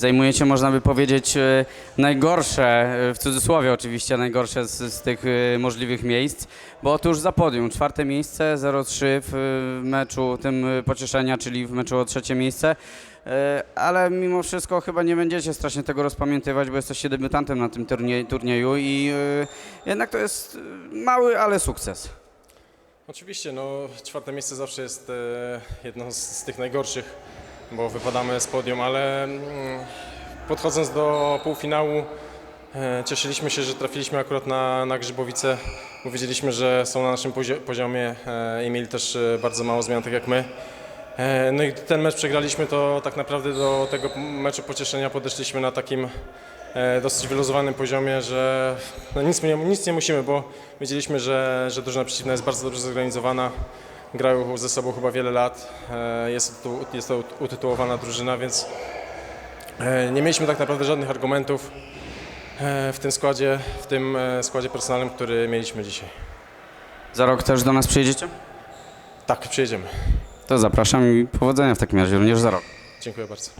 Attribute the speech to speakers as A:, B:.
A: zajmujecie, można by powiedzieć, e, najgorsze, e, w cudzysłowie oczywiście, najgorsze z, z tych e, możliwych miejsc, bo tuż za podium, czwarte miejsce, 0-3 w meczu tym pocieszenia, czyli w meczu o trzecie miejsce. Ale mimo wszystko chyba nie będziecie strasznie tego rozpamiętywać, bo jesteście debiutantem na tym turnie, turnieju i jednak to jest mały, ale sukces.
B: Oczywiście, no, czwarte miejsce zawsze jest jedno z, z tych najgorszych, bo wypadamy z podium, ale mm, podchodząc do półfinału e, cieszyliśmy się, że trafiliśmy akurat na, na Grzybowice, bo wiedzieliśmy, że są na naszym pozio- poziomie e, i mieli też e, bardzo mało zmian, tak jak my. No i ten mecz przegraliśmy, to tak naprawdę do tego meczu pocieszenia podeszliśmy na takim dosyć wyluzowanym poziomie, że no nic, nie, nic nie musimy, bo wiedzieliśmy, że, że drużyna przeciwna jest bardzo dobrze zorganizowana. Grają ze sobą chyba wiele lat. E, Jest to, jest to utytułowana drużyna, więc e, nie mieliśmy tak naprawdę żadnych argumentów e, w tym składzie, w tym składzie personalnym, który mieliśmy dzisiaj.
A: Za rok też do nas przyjedziecie?
B: Tak, przyjedziemy.
A: To zapraszam i powodzenia w takim razie, również za rok.
B: Dziękuję bardzo.